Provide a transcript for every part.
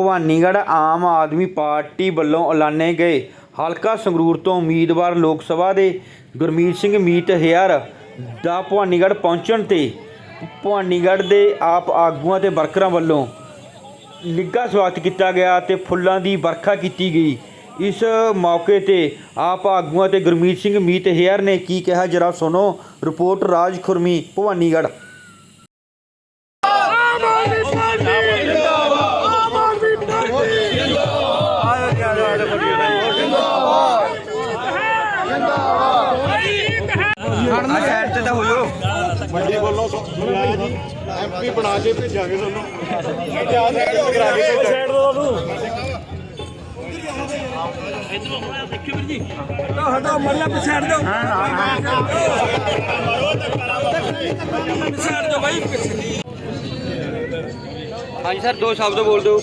ਭਵਾਨੀਗੜ੍ਹ ਆਮ Aadmi party ਵੱਲੋਂ ਐਲਾਨੇ ਗਏ। ਹਲਕਾ ਸੰਗਰੂਰ ਤੋਂ ਉਮੀਦਵਾਰ ਲੋਕ ਸਭਾ ਦੇ ਗੁਰਮੀਤ ਸਿੰਘ ਮੀਤ ਹੇਅਰ ਦਾ ਭਵਾਨੀਗੜ੍ਹ ਪਹੁੰਚਣ ਤੇ ਭਵਾਨੀਗੜ੍ਹ ਦੇ ਆਪ ਆਗੂਆਂ ਤੇ ਵਰਕਰਾਂ ਵੱਲੋਂ ਨਿੱਘਾ ਸਵਾਗਤ ਕੀਤਾ ਗਿਆ ਤੇ ਫੁੱਲਾਂ ਦੀ ਵਰਖਾ ਕੀਤੀ ਗਈ। ਇਸ ਮੌਕੇ ਤੇ ਆਪ ਆਗੂਆਂ ਤੇ ਗੁਰਮੀਤ ਸਿੰਘ ਮੀਤ ਹੇਅਰ ਨੇ ਕੀ ਕਿਹਾ? ਜਰਾ ਸੁਣੋ। ਰਿਪੋਰਟ ਰਾਜ ਖੁਰਮੀ, ਭਵਾਨੀਗੜ੍ਹ। ਐਮਪੀ ਬਣਾ ਕੇ ਭੇਜਾਂਗੇ ਤੁਹਾਨੂੰ। ਸਾਡੇ ਆ ਸਾਈਡ ਤੇ ਕਰਾ ਕੇ ਭੇਜਾਂਗੇ ਹਟੋ ਮੱਲਾ ਪਛਾੜ ਦਿਓ ਪਛਾੜ ਦਿਓ ਭਾਈ ਹਾਂਜੀ ਸਰ ਦੋ ਸ਼ਬਦ ਬੋਲ ਦਿਓ।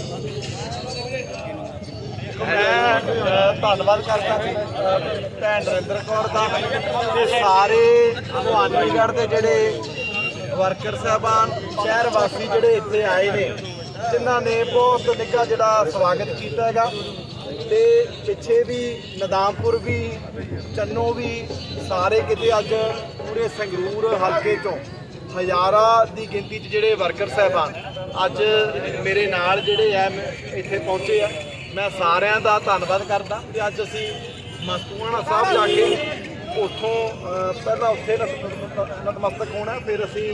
ਮੈਂ ਧੰਨਵਾਦ ਕਰਦਾ ਭੈਣ ਨਰਿੰਦਰ ਕੌਰ ਦਾ ਤੇ ਸਾਰੇ ਭਵਾਨੀਗੜ੍ਹ ਦੇ ਜਿਹੜੇ ਵਰਕਰ ਸਾਹਿਬਾਨ, ਸ਼ਹਿਰ ਵਾਸੀ ਜਿਹੜੇ ਇੱਥੇ ਆਏ ਨੇ, ਜਿਨ੍ਹਾਂ ਨੇ ਬਹੁਤ ਨਿੱਘਾ ਜਿਹੜਾ ਸਵਾਗਤ ਕੀਤਾ ਹੈਗਾ। ਤੇ ਪਿੱਛੇ ਵੀ ਨਦਾਮਪੁਰ ਵੀ, ਚੰਨੋ ਵੀ, ਸਾਰੇ ਕਿਤੇ ਅੱਜ ਪੂਰੇ ਸੰਗਰੂਰ ਹਲਕੇ ਚੋਂ ਹਜ਼ਾਰਾਂ ਦੀ ਗਿਣਤੀ 'ਚ ਜਿਹੜੇ ਵਰਕਰ ਸਾਹਿਬਾਨ ਅੱਜ ਮੇਰੇ ਨਾਲ ਜਿਹੜੇ ਆ ਇੱਥੇ ਪਹੁੰਚੇ ਆ। ਮੈਂ ਸਾਰਿਆਂ ਦਾ ਧੰਨਵਾਦ ਕਰਦਾ ਤੇ ਅੱਜ ਅਸੀਂ ਮਸਤੂਆਣਾ ਸਾਹਿਬ ਜਾ ਕੇ ਉੱਥੋਂ ਪਹਿਲਾਂ ਉੱਥੇ ਨਤਮਸਤਕ ਹੋਣਾ, ਫਿਰ ਅਸੀਂ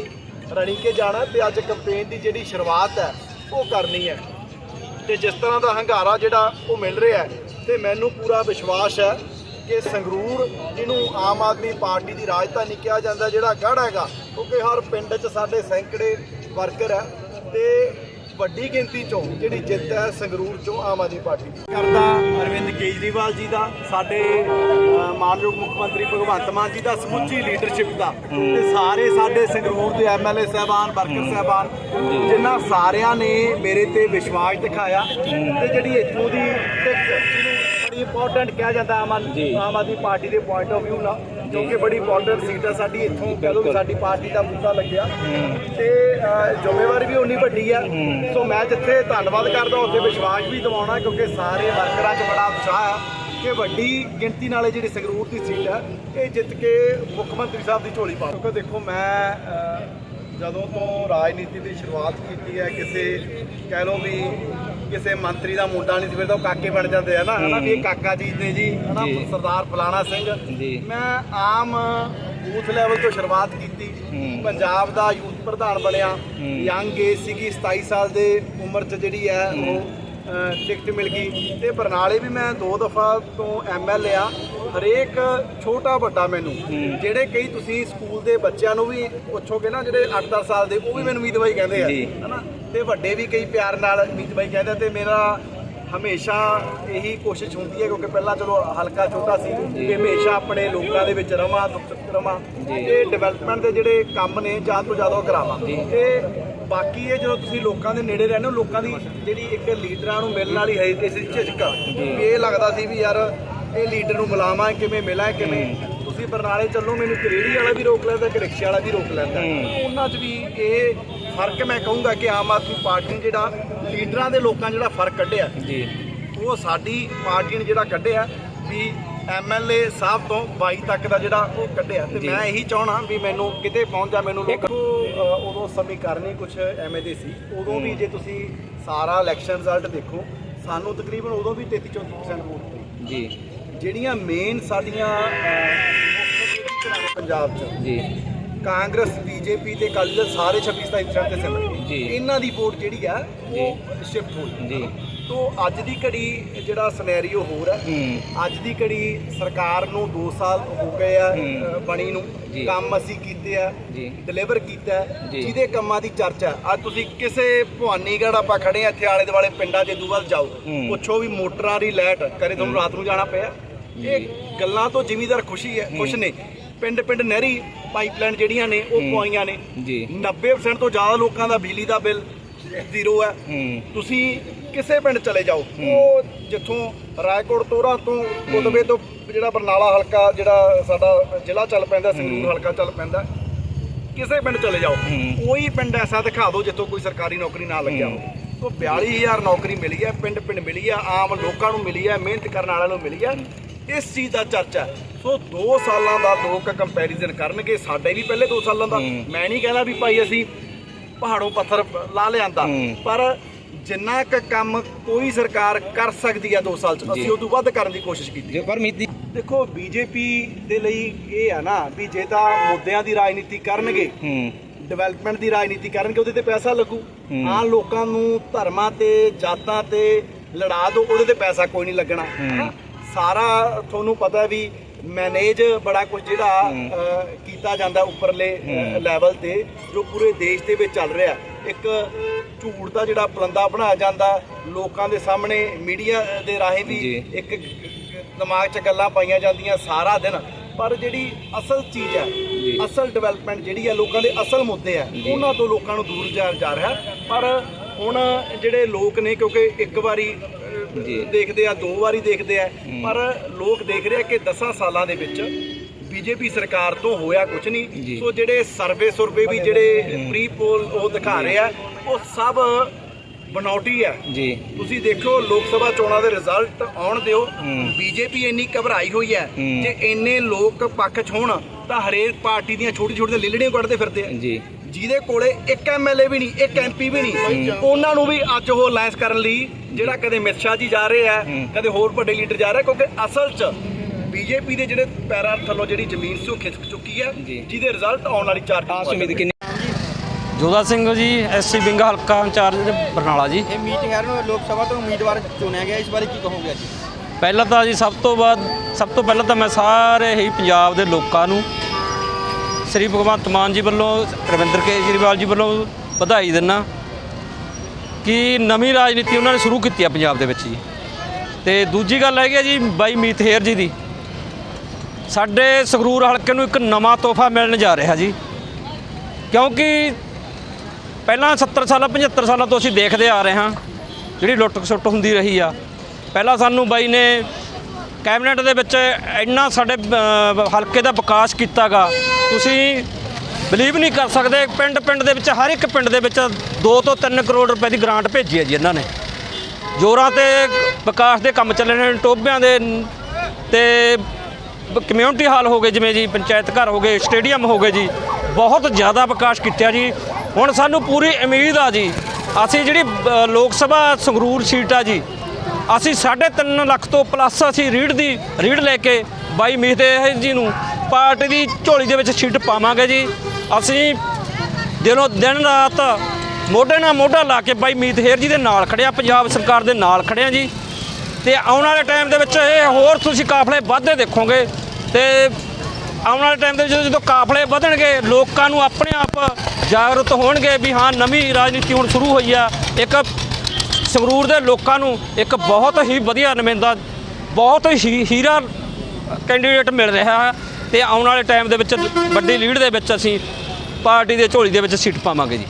ਰਣੀਕੇ ਜਾਣਾ ਤੇ ਅੱਜ ਕੰਪੇਨ ਦੀ ਜਿਹੜੀ ਸ਼ੁਰੂਆਤ ਹੈ, ਉਹ ਕਰਨੀ ਹੈ ਤੇ ਜਿਸ ਤਰ੍ਹਾਂ ਦਾ ਹੰਗਾਰਾ ਜਿਹੜਾ ਉਹ ਮਿਲ ਰਿਹਾ ਹੈ, ਤੇ ਮੈਨੂੰ ਪੂਰਾ ਵਿਸ਼ਵਾਸ ਹੈ ਕਿ ਸੰਗਰੂਰ, ਜਿਹਨੂੰ ਆਮ ਆਦਮੀ ਪਾਰਟੀ ਦੀ ਰਾਜਧਾਨੀ ਕਿਹਾ ਜਾਂਦਾ, ਜਿਹੜਾ ਗੜ੍ਹ ਹੈਗਾ, ਕਿਉਂਕਿ ਹਰ ਪਿੰਡ 'ਚ ਸਾਡੇ ਸੈਂਕੜੇ ਵਰਕਰ ਹੈ, ਤੇ ਵੱਡੀ ਗਿਣਤੀ 'ਚੋਂ, ਜਿਹੜੀ ਜਿੱਤ ਹੈ ਸੰਗਰੂਰ 'ਚੋਂ ਆਮ ਆਦਮੀ ਪਾਰਟੀ ਦੀ। ਕਰਦਾ ਅਰਵਿੰਦ ਕੇਜਰੀਵਾਲ ਜੀ ਦਾ ਸਾਡੇ ਮਾਨਯੋਗ ਮੁੱਖ ਮੰਤਰੀ ਭਗਵੰਤ ਮਾਨ ਜੀ ਦਾ ਸਮੁੱਚੀ ਲੀਡਰਸ਼ਿਪ ਦਾ। ਤੇ ਸਾਰੇ ਸਾਡੇ ਸੰਗਰੂਰ ਦੇ ਐਮਐਲਏ ਸਾਹਿਬਾਨ ਵਰਕਰ ਸਾਹਿਬਾਨ ਜਿਨ੍ਹਾਂ ਸਾਰਿਆਂ ਨੇ ਮੇਰੇ ਤੇ ਵਿਸ਼ਵਾਸ ਦਿਖਾਇਆ। ਤੇ ਜਿਹੜੀ ਇੱਥੋਂ ਦੀ ਬੜੀ ਇੰਪੋਰਟੈਂਟ ਕਿਹਾ ਜਾਂਦਾ ਆਮ ਆਦਮੀ ਆਮ ਆਦਮੀ ਪਾਰਟੀ ਦੇ ਪੁਆਇੰਟ ਆਫ View ਨਾਲ ਕਿਉਂਕਿ ਬੜੀ ਇੰਪੋਰਟੈਂਟ ਸੀਟ ਹੈ ਸਾਡੀ ਇੱਥੋਂ ਕਹਿ ਲਓ ਸਾਡੀ ਪਾਰਟੀ ਦਾ ਬੂਟਾ ਲੱਗਿਆ। ਤੇ ਜ਼ਿੰਮੇਵਾਰੀ ਵੀ ਉਨੀ ਵੱਡੀ ਆ। ਸੋ ਮੈਂ ਜਿੱਥੇ ਧੰਨਵਾਦ ਕਰਦਾ ਉੱਥੇ ਵਿਸ਼ਵਾਸ ਵੀ ਦਿਵਾਉਣਾ ਕਿਉਂਕਿ ਸਾਰੇ ਵਰਕਰਾਂ 'ਚ ਬੜਾ ਉਤਸ਼ਾਹ ਹੈ ਕਿ ਵੱਡੀ ਗਿਣਤੀ ਨਾਲ ਜਿਹੜੀ ਸੰਗਰੂਰ ਦੀ ਸੀਟ ਹੈ ਇਹ ਜਿੱਤ ਕੇ ਮੁੱਖ ਮੰਤਰੀ ਸਾਹਿਬ ਦੀ ਝੋਲੀ ਪਾ ਕਿਉਂਕਿ ਦੇਖੋ ਮੈਂ ਜਦੋਂ ਤੋਂ ਰਾਜਨੀਤੀ ਦੀ ਸ਼ੁਰੂਆਤ ਕੀਤੀ ਹੈ ਕਿਸੇ ਕਹਿ ਲਓ ਵੀ ਕਿਸੇ ਮੰਤਰੀ ਦਾ ਮੁੰਡਾ ਨਹੀਂ ਸੀ ਫਿਰ ਤਾਂ ਉਹ ਕਾਕੇ ਬਣ ਜਾਂਦੇ ਆ ਨਾ ਹਨਾ? ਵੀ ਇਹ ਕਾਕਾ ਜੀ ਨੇ ਜੀ ਹਨਾ? ਸਰਦਾਰ ਫਲਾਣਾ ਸਿੰਘ। ਮੈਂ ਆਮ ਬੂਥ ਲੈਵਲ ਤੋਂ ਸ਼ੁਰੂਆਤ ਕੀਤੀ। ਪੰਜਾਬ ਦਾ ਯੂਥ ਪ੍ਰਧਾਨ ਬਣਿਆ। ਯੰਗ ਏਜ ਸੀਗੀ 27 ਸਾਲ ਦੇ ਉਮਰ 'ਚ ਜਿਹੜੀ ਹੈ ਉਹ ਅ, ਟਿਕਟ ਮਿਲ ਗਈ। ਤੇ ਬਰਨਾਲੇ ਵੀ ਮੈਂ ਦੋ ਦਫਾ ਤੋਂ ਐਮਐਲਏ ਆ। ਹਰੇਕ ਛੋਟਾ ਵੱਡਾ ਮੈਨੂੰ ਜਿਹੜੇ ਕਈ ਤੁਸੀਂ ਸਕੂਲ ਦੇ ਬੱਚਿਆਂ ਨੂੰ ਵੀ ਪੁੱਛੋਗੇ ਨਾ ਜਿਹੜੇ 8-10 ਸਾਲ ਦੇ ਉਹ ਵੀ ਮੈਨੂੰ ਮੀਤ ਬਾਈ ਕਹਿੰਦੇ ਆ ਹਨਾ? ਤੇ ਵੱਡੇ ਵੀ ਕਈ ਪਿਆਰ ਨਾਲ ਮੀਤ ਬਾਈ ਕਹਿੰਦੇ ਤੇ ਮੇਰਾ ਹਮੇਸ਼ਾ ਇਹੀ ਕੋਸ਼ਿਸ਼ ਹੁੰਦੀ ਹੈ ਕਿਉਂਕਿ ਪਹਿਲਾਂ ਚਲੋ ਹਲਕਾ ਛੋਟਾ ਸੀ ਕਿ ਹਮੇਸ਼ਾ ਆਪਣੇ ਲੋਕਾਂ ਦੇ ਵਿੱਚ ਰਵਾਂ ਰਵਾਂ ਤੇ ਡਿਵੈਲਪਮੈਂਟ ਦੇ ਜਿਹੜੇ ਕੰਮ ਨੇ ਜ਼ਿਆਦਾ ਤੋਂ ਜ਼ਿਆਦਾ ਕਰਾਵਾਂ। ਤੇ ਬਾਕੀ ਇਹ ਜਦੋਂ ਤੁਸੀਂ ਲੋਕਾਂ ਦੇ ਨੇੜੇ ਰਹਿੰਦੇ ਹੋ ਲੋਕਾਂ ਦੀ ਜਿਹੜੀ ਇੱਕ ਲੀਡਰਾਂ ਨੂੰ ਮਿਲਣ ਵਾਲੀ ਹੈ ਇਸ ਝਿਜਕ ਇਹ ਲੱਗਦਾ ਸੀ ਵੀ ਯਾਰ ਇਹ ਲੀਡਰ ਨੂੰ ਬੁਲਾਵਾਂ ਕਿਵੇਂ ਮਿਲਾਂ ਕਿਵੇਂ? ਤੁਸੀਂ ਬਰਨਾਲੇ ਚੱਲੋ ਮੈਨੂੰ ਰੇਹੜੀ ਵਾਲਾ ਵੀ ਰੋਕ ਲੈਂਦਾ ਇੱਕ ਰਿਕਸ਼ੇ ਵਾਲਾ ਵੀ ਰੋਕ ਲੈਂਦਾ। ਉਹਨਾਂ 'ਚ ਵੀ ਇਹ ਫ਼ਰਕ ਮੈਂ ਕਹੂੰਗਾ ਕਿ ਆਮ ਆਦਮੀ ਪਾਰਟੀ ਜਿਹੜਾ ਲੀਡਰਾਂ ਦੇ ਲੋਕਾਂ ਜਿਹੜਾ ਫ਼ਰਕ ਕੱਢਿਆ। ਜੀ। ਉਹ ਸਾਡੀ ਪਾਰਟੀ ਨੇ ਜਿਹੜਾ ਕੱਢਿਆ ਵੀ ਐਮਐਲਏ ਸਾਹਿਬ ਤੋਂ 22 ਤੱਕ ਦਾ ਜਿਹੜਾ ਉਹ ਕੱਢਿਆ। ਤੇ ਮੈਂ ਇਹੀ ਚਾਹਣਾ ਵੀ ਮੈਨੂੰ ਕਿਤੇ ਪਹੁੰਚ ਜਾ ਮੈਨੂੰ ਲੋਕ ਉਦੋਂ ਸਮੀਕਰਨੀ ਕੁਝ ਐਵੇਂ ਦੇ ਸੀ। ਉਦੋਂ ਵੀ ਜੇ ਤੁਸੀਂ ਸਾਰਾ ਇਲੈਕਸ਼ਨ ਰਿਜ਼ਲਟ ਦੇਖੋ ਸਾਨੂੰ ਤਕਰੀਬਨ ਉਦੋਂ ਵੀ 33 34% ਵੋਟ ਪਈ ਜੀ। ਜਿਹੜੀਆਂ ਮੇਨ ਸਾਡੀਆਂ ਪੰਜਾਬ 'ਚ। ਜੀ। ਕਾਂਗਰਸ ਬੀਜੇਪੀ ਤੇ ਅਕਾਲੀ ਦਲ ਸਾਰੇ 26 27 ਤੇ ਸਿਮਟ ਗਏ ਜੀ। ਇਹਨਾਂ ਦੀ ਵੋਟ ਜਿਹੜੀ ਆ ਉਹ ਸ਼ਿਫਟ ਹੋ ਗਈ ਜੀ। ਤੋ ਅੱਜ ਦੀ ਘੜੀ ਜਿਹੜਾ ਸਿਨੈਰੀਓ ਹੋਰ ਹੈ। ਅੱਜ ਦੀ ਘੜੀ ਸਰਕਾਰ ਨੂੰ 2 ਸਾਲ ਹੋ ਗਏ ਆ ਬਣੀ ਨੂੰ। ਕੰਮ ਅਸੀਂ ਕੀਤੇ ਆ ਡਿਲੀਵਰ ਕੀਤਾ। ਜਿਹਦੇ ਕੰਮਾਂ ਦੀ ਚਰਚਾ। ਅੱਜ ਤੁਸੀਂ ਕਿਸੇ ਭਵਾਨੀਗੜ੍ਹ ਆਪਾਂ ਖੜੇ ਆ ਇੱਥੇ ਆਲੇ ਦੁਆਲੇ ਪਿੰਡਾਂ 'ਚ ਦੂਵਲ ਜਾਓ। ਪੁੱਛੋ ਵੀ ਮੋਟਰਾਂ ਦੀ ਲਾਈਟ ਕਰੇ ਤੁਹਾਨੂੰ ਰਾਤ ਨੂੰ ਜਾਣਾ ਪਿਆ? ਇਹ ਗੱਲਾਂ ਤੋਂ ਜ਼ਿਮੀਦਾਰ ਖੁਸ਼ੀ ਹੈ ਖੁਸ਼ ਨੇ। ਪਿੰਡ ਪਿੰਡ ਨਹਿਰੀ ਪਾਈਪਲਾਈਨ ਜਿਹੜੀਆਂ ਨੇ ਉਹ ਪਵਾਈਆਂ ਨੇ। ਜੀ। 90% ਤੋਂ ਜ਼ਿਆਦਾ ਲੋਕਾਂ ਦਾ ਬਿਜਲੀ ਦਾ ਬਿੱਲ ਜ਼ੀਰੋ ਹੈ। ਤੁਸੀਂ ਕਿਸੇ ਪਿੰਡ ਚਲੇ ਜਾਓ ਉਹ ਜਿੱਥੋਂ ਰਾਏਕੋਟ ਤੋਰਾ ਤੋਂ ਕੁਤਬੇ ਤੋਂ ਜਿਹੜਾ ਬਰਨਾਲਾ ਹਲਕਾ ਜਿਹੜਾ ਸਾਡਾ ਜ਼ਿਲ੍ਹਾ ਚੱਲ ਪੈਂਦਾ ਸੰਗਰੂਰ ਹਲਕਾ ਚੱਲ ਪੈਂਦਾ ਕਿਸੇ ਪਿੰਡ ਚਲੇ ਜਾਓ। ਕੋਈ ਪਿੰਡ ਐਸਾ ਦਿਖਾ ਦਿਓ ਜਿੱਥੋਂ ਕੋਈ ਸਰਕਾਰੀ ਨੌਕਰੀ ਨਾ ਲੱਗਿਆ ਹੋਵੇ। ਦੇਖੋ 42000 ਨੌਕਰੀ ਮਿਲੀ ਹੈ ਪਿੰਡ ਪਿੰਡ ਮਿਲੀ ਹੈ ਆਮ ਲੋਕਾਂ ਨੂੰ ਮਿਲੀ ਹੈ ਮਿਹਨਤ ਕਰਨ ਵਾਲਿਆਂ ਨੂੰ ਮਿਲੀ ਹੈ। ਇਸ ਚੀਜ਼ ਦਾ ਚਰਚਾ। ਸੋ 2 ਸਾਲਾਂ ਦਾ ਲੋਕ ਕੰਪੈਰੀਜ਼ਨ ਕਰਨਗੇ ਸਾਡੇ ਵੀ ਪਹਿਲੇ 2 ਸਾਲਾਂ ਦਾ। ਮੈਂ ਨਹੀਂ ਕਹਿੰਦਾ ਵੀ ਭਾਈ ਅਸੀਂ ਪਹਾੜੋਂ ਪੱਥਰ ਲਾ ਲਿਆਂਦਾ। ਪਰ ਜਿੰਨਾ ਕੁ ਕੰਮ ਕੋਈ ਸਰਕਾਰ ਕਰ ਸਕਦੀ ਹੈ 2 ਸਾਲ ਚ ਅਸੀਂ ਉਹ ਤੋਂ ਵੱਧ ਕਰਨ ਦੀ ਕੋਸ਼ਿਸ਼ ਕੀਤੀ। ਪਰ ਮਿੱਤੀ ਦੇਖੋ ਬੀਜੇਪੀ ਦੇ ਲਈ ਇਹ ਆ ਨਾ ਵੀ ਜੇ ਤਾਂ ਮੁੱਦਿਆਂ ਦੀ ਰਾਜਨੀਤੀ ਕਰਨਗੇ ਡਿਵੈਲਪਮੈਂਟ ਦੀ ਰਾਜਨੀਤੀ ਕਰਨਗੇ ਉਹਦੇ ਤੇ ਪੈਸਾ ਲੱਗੂ। ਆਮ ਲੋਕਾਂ ਨੂੰ ਧਰਮਾਂ ਤੇ ਜਾਤਾਂ ਤੇ ਲੜਾ ਦੋ ਉਹਦੇ ਤੇ ਪੈਸਾ ਕੋਈ ਨਹੀਂ ਲੱਗਣਾ? ਸਾਰਾ ਤੁਹਾਨੂੰ ਪਤਾ ਵੀ ਮੈਨੇਜ ਬੜਾ ਕੁਝ ਜਿਹੜਾ ਕੀਤਾ ਜਾਂਦਾ ਉੱਪਰਲੇ ਲੈਵਲ ਤੇ ਜੋ ਪੂਰੇ ਦੇਸ਼ ਦੇ ਵਿੱਚ ਚੱਲ ਰਿਹਾ। ਇੱਕ ਝੂਠ ਦਾ ਜਿਹੜਾ ਪਲੰਦਾ ਬਣਾਇਆ ਜਾਂਦਾ ਲੋਕਾਂ ਦੇ ਸਾਹਮਣੇ ਮੀਡੀਆ ਦੇ ਰਾਹੀਂ ਵੀ। ਇੱਕ ਦਿਮਾਗ 'ਚ ਗੱਲਾਂ ਪਾਈਆਂ ਜਾਂਦੀਆਂ ਸਾਰਾ ਦਿਨ। ਪਰ ਜਿਹੜੀ ਅਸਲ ਚੀਜ਼ ਹੈ ਅਸਲ ਡਿਵੈਲਪਮੈਂਟ ਜਿਹੜੀ ਹੈ ਲੋਕਾਂ ਦੇ ਅਸਲ ਮੁੱਦੇ ਆ ਉਹਨਾਂ ਤੋਂ ਲੋਕਾਂ ਨੂੰ ਦੂਰ ਜਾ ਰਿਹਾ। ਪਰ ਹੁਣ ਜਿਹੜੇ ਲੋਕ ਨੇ ਕਿਉਂਕਿ ਇੱਕ ਵਾਰੀ। ਦੇਖਦੇ ਆ ਦੋ ਵਾਰੀ ਦੇਖਦੇ ਆ। ਪਰ ਲੋਕ ਦੇਖ ਰਹੇ ਆ ਕਿ 10 ਸਾਲਾਂ ਦੇ ਵਿੱਚ ਬੀਜੇਪੀ ਸਰਕਾਰ ਤੋਂ ਹੋਇਆ ਕੁਝ। ਨਹੀਂ। ਸੋ ਜਿਹੜੇ ਸਰਵੇ ਸੁਰਵੇ ਵੀ ਜਿਹੜੇ ਪ੍ਰੀ ਪੋਲ ਉਹ ਦਿਖਾ ਰਹੇ ਆ ਉਹ ਸਭ ਬਨੌਟੀ ਹੈ ਜੀ। ਤੁਸੀਂ ਦੇਖੋ ਲੋਕ ਸਭਾ ਚੋਣਾਂ ਦੇ ਰਿਜ਼ਲਟ ਆਉਣ ਦਿਓ। ਬੀਜੇਪੀ ਇੰਨੀ ਘਬਰਾਈ ਹੋਈ ਹੈ ਹੂੰ। ਜੇ ਇੰਨੇ ਲੋਕ ਪੱਖ 'ਚ ਹੋਣ ਤਾਂ ਹਰੇਕ ਪਾਰਟੀ ਦੀਆਂ ਛੋਟੀ ਛੋਟੀਆਂ ਲਿਲੜੀਆਂ ਕੱਢਦੇ ਫਿਰਦੇ ਆ। ਜੀ। ਜਿਹਦੇ ਕੋਲੇ ਇੱਕ ਐਮਐਲਏ ਵੀ ਨਹੀਂ ਇੱਕ ਐਮਪੀ ਵੀ ਨਹੀਂ। ਉਹਨਾਂ ਨੂੰ ਵੀ ਅੱਜ ਉਹ ਅਲਾਈਅੰਸ ਕਰਨ ਲਈ ਜਿਹੜਾ ਕਦੇ ਅਮਿਤ ਸ਼ਾਹ ਜੀ ਜਾ ਰਹੇ ਆ ਹੂੰ। ਕਦੇ ਹੋਰ ਵੱਡੇ ਲੀਡਰ ਜਾ ਰਹੇ ਕਿਉਂਕਿ ਅਸਲ 'ਚ ਬੀਜੇਪੀ ਦੇ ਜਿਹੜੇ ਪੈਰਾਂ ਥੱਲੋਂ ਜਿਹੜੀ ਜ਼ਮੀਨ ਸੀ ਉਹ ਖਿਸਕ ਚੁੱਕੀ ਹੈ ਜੀ। ਜਿਹਦੇ ਰਿਜ਼ਲਟ ਆਉਣ ਵਾਲੀ ਚਾਰ ਆਸ ਉਮੀਦ ਕਿੰਨੀ ਜੋਦਾ ਸਿੰਘ ਜੀ ਐਸਸੀ ਵਿੰਗ ਹਲਕਾ ਇੰਚਾਰਜ ਬਰਨਾਲਾ ਜੀ। ਇਹ ਮੀਟਿੰਗ ਹੈ ਨੂੰ ਲੋਕ ਸਭਾ ਤੋਂ ਉਮੀਦਵਾਰ ਚੁਣਿਆ ਗਿਆ ਇਸ ਬਾਰੇ ਕੀ ਕਹੋਗੇ ਅੱਜ? ਪਹਿਲਾਂ ਤਾਂ ਜੀ ਸਭ ਤੋਂ ਬਾਅਦ ਸਭ ਤੋਂ ਪਹਿਲਾਂ ਤਾਂ ਮੈਂ ਸਾਰੇ ਹੀ ਪੰਜਾਬ ਦੇ ਲੋਕਾਂ ਨੂੰ ਸ੍ਰੀ ਭਗਵੰਤ ਮਾਨ ਜੀ ਵੱਲੋਂ, ਰਵਿੰਦਰ ਕੇਜਰੀਵਾਲ ਜੀ ਵੱਲੋਂ ਵਧਾਈ ਦਿੰਨਾ ਕਿ ਨਵੀਂ ਰਾਜਨੀਤੀ ਉਹਨਾਂ ਨੇ ਸ਼ੁਰੂ ਕੀਤੀ ਆ ਪੰਜਾਬ ਦੇ ਵਿੱਚ ਜੀ। ਤੇ ਦੂਜੀ ਗੱਲ ਹੈਗੀ ਆ ਜੀ ਬਾਈ ਮੀਤਹੇਰ ਜੀ ਦੀ। ਸਾਡੇ ਸੰਗਰੂਰ ਹਲਕੇ ਨੂੰ ਇੱਕ ਨਵਾਂ ਤੋਹਫਾ ਮਿਲਣ ਜਾ ਰਿਹਾ ਜੀ। ਕਿਉਂਕਿ ਪਹਿਲਾਂ 70 ਸਾਲਾਂ 75 ਸਾਲਾਂ ਤੋਂ ਅਸੀਂ ਦੇਖਦੇ ਆ ਰਹੇ ਹਾਂ, ਜਿਹੜੀ ਲੁੱਟ ਖਸੁੱਟ ਹੁੰਦੀ ਰਹੀ ਆ। ਪਹਿਲਾਂ ਸਾਨੂੰ ਬਾਈ ਨੇ ਕੈਬਨਿਟ ਦੇ ਵਿੱਚ ਇੰਨਾ ਸਾਡੇ ਹਲਕੇ ਦਾ ਵਿਕਾਸ ਕੀਤਾਗਾ। ਤੁਸੀਂ ਬਲੀਵ ਨਹੀਂ ਕਰ ਸਕਦੇ, ਪਿੰਡ ਪਿੰਡ ਦੇ ਵਿੱਚ, ਹਰ ਇੱਕ ਪਿੰਡ ਦੇ ਵਿੱਚ 2 ਤੋਂ 3 ਕਰੋੜ ਰੁਪਏ ਦੀ ਗ੍ਰਾਂਟ ਭੇਜੀ ਹੈ ਜੀ ਇਹਨਾਂ ਨੇ। ਜੋਰਾਂ ਤੇ ਵਿਕਾਸ ਦੇ ਕੰਮ ਚੱਲੇ ਨੇ ਟੋਬਿਆਂ ਦੇ ਨ- ਤੇ ਕਮਿਊਨਿਟੀ ਹਾਲ ਹੋ ਗਏ, ਜਿਵੇਂ ਜੀ ਪੰਚਾਇਤ ਘਰ ਹੋ ਗਏ ਸਟੇਡੀਅਮ ਹੋ ਗਏ ਜੀ, ਬਹੁਤ ਜ਼ਿਆਦਾ ਵਿਕਾਸ ਕੀਤਾ ਜੀ। ਹੁਣ ਸਾਨੂੰ ਪੂਰੀ ਉਮੀਦ ਆ ਜੀ, ਅਸੀਂ ਜਿਹੜੀ ਲੋਕ ਸਭਾ ਸੰਗਰੂਰ ਸੀਟ ਆ ਜੀ, ਅਸੀਂ 3.5 ਲੱਖ ਤੋਂ ਪਲੱਸ ਅਸੀਂ ਰੀੜ ਦੀ ਰੀੜ ਲੈ ਕੇ ਬਾਈ ਮੀਤੇ ਜੀ ਨੂੰ ਪਾਰਟੀ ਦੀ ਝੋਲੀ ਦੇ ਵਿੱਚ ਸੀਟ ਪਾਵਾਂਗੇ ਜੀ। ਅਸੀਂ ਦਿਨੋਂ ਦਿਨ ਰਾਤ ਮੋਢੇ ਨਾਲ ਮੋਢਾ ਲਾ ਕੇ ਬਾਈ ਮੀਤ ਹੇਰ ਜੀ ਦੇ ਨਾਲ ਖੜਿਆ ਪੰਜਾਬ ਸਰਕਾਰ ਦੇ ਨਾਲ ਖੜਿਆ ਜੀ। ਤੇ ਆਉਣ ਵਾਲੇ ਟਾਈਮ ਦੇ ਵਿੱਚ ਇਹ ਹੋਰ ਤੁਸੀਂ ਕਾਫਲੇ ਵੱਧਦੇ ਦੇਖੋਗੇ ਤੇ ਆਉਣ ਵਾਲੇ ਟਾਈਮ ਦੇ ਵਿੱਚ ਜਦੋਂ ਕਾਫਲੇ ਵਧਣਗੇ, ਲੋਕਾਂ ਨੂੰ ਆਪਣੇ ਆਪ ਜਾਗਰੂਕ ਹੋਣਗੇ ਵੀ ਹਾਂ, ਨਵੀਂ ਰਾਜਨੀਤੀ ਹੁਣ ਸ਼ੁਰੂ ਹੋਈ ਆ। ਇੱਕ ਸੰਗਰੂਰ ਦੇ ਲੋਕਾਂ ਨੂੰ ਇੱਕ ਬਹੁਤ ਹੀ ਵਧੀਆ ਨੁਮਾਇੰਦਾ, ਬਹੁਤ ਹੀ ਹੀਰਾ ਕੈਂਡੀਡੇਟ ਮਿਲ ਰਿਹਾ ਹੈ। ਤੇ ਆਉਣ ਵਾਲੇ ਟਾਈਮ ਦੇ ਵਿੱਚ ਵੱਡੀ ਲੀਡ ਦੇ ਵਿੱਚ ਅਸੀਂ ਪਾਰਟੀ ਦੇ ਝੋਲੀ ਦੇ ਵਿੱਚ ਸੀਟ ਪਾਵਾਂਗੇ ਜੀ।